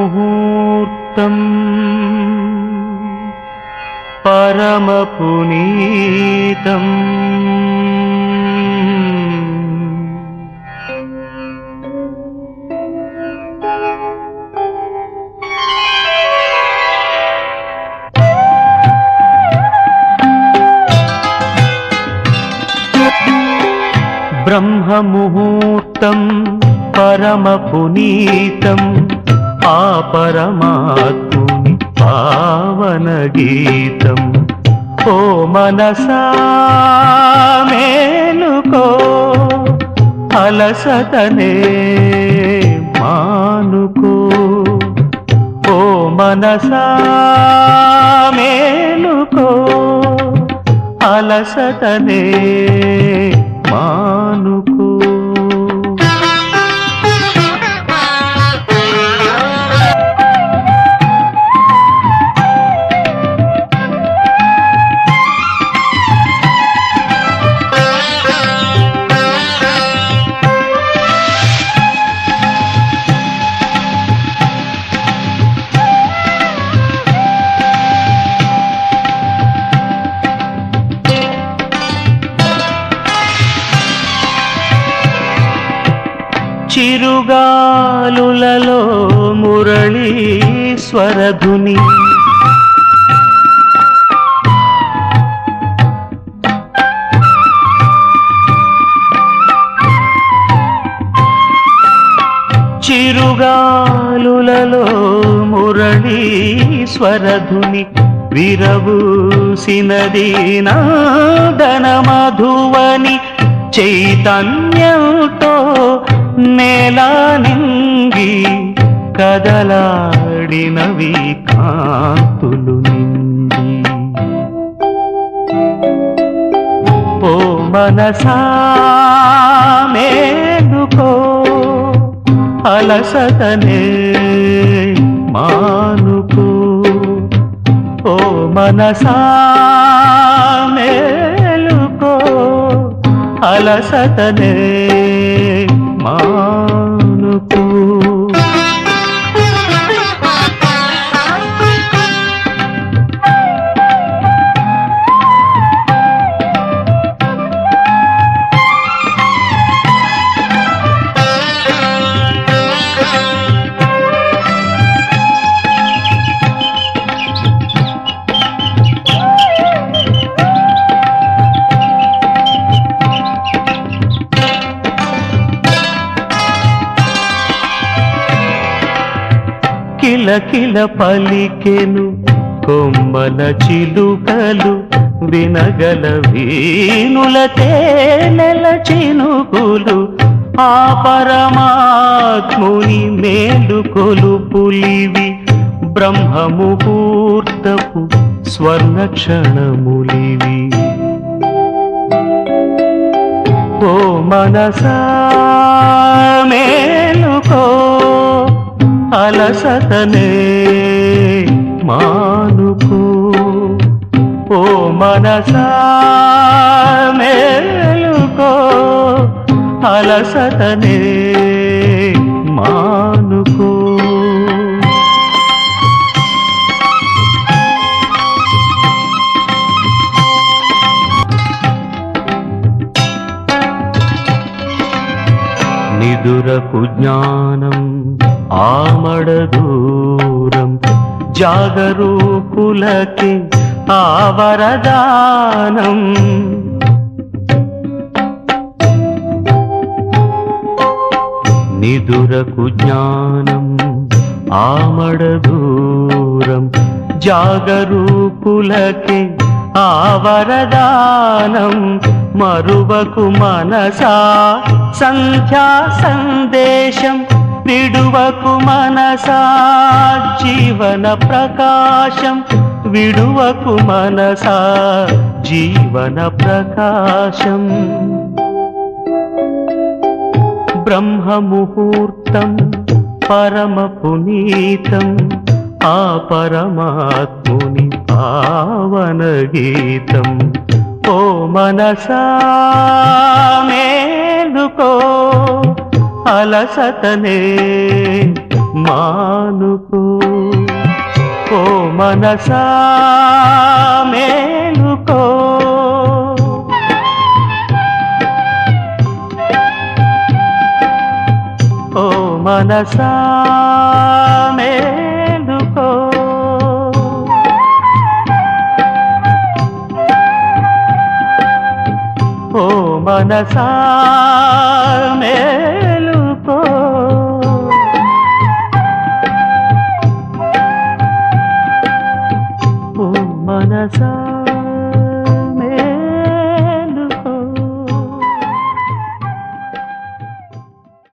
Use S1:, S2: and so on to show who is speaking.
S1: ब्रह्ममुहूर्तम् परमपुनीतम् ब्रह्ममुहूर्तम् పరమపునీతం ఆ పరమాత్ముని పావన గీతం. ఓ మనసా మేలుకో అలసతనే మానుకో. ఓ మనసా మేలుకో అలసటనే మానుకో. తిరుగాలులలో మురళీశ్వరధుని. చిరుగాలులలో మురళీశ్వరధుని విరవూసినది నా నాదన మధువని చైతన్యంతో నేల నింగి కదలాడినవి కాంతులు నిండి. పో మనసా మేలుకో అలసతనే మానుకో. ఓ మనసా అలసతనే కిలకిల పలికెను కొమ్మల చిలుకలు వినగల వీణుల తేనెల చినుకులు ఆ పరమాత్ముని మేలుకొలు పులివి బ్రహ్మముహూర్తపు స్వర్ణక్షణములివి. ఓ మనసా మేలుకో అలసతనే మానుకో. ఓ మనసా మేలుకో. అలసతనే మానుకో. నిదురకు జ్ఞానం ఆమడ దూరం జాగరూకులకి ఆవరదానం. నిదురకు జ్ఞానం ఆమడ దూరం జాగరూకులకి ఆవరదానం. మరువకు మనసా సంధ్యా సందేశం విడువకు మనసా జీవన ప్రకాశం విడువకు మనసా జీవన ప్రకాశం. బ్రహ్మముహూర్తం పరమ పునీతం ఆ పరమాత్ముని పావన గీతం. ఓ మనసా మేలుకో అలసతనే మానుకో. ఓ మనసా మేలుకో. ఓ మనసా మేలుకో. ఓ మనసా మే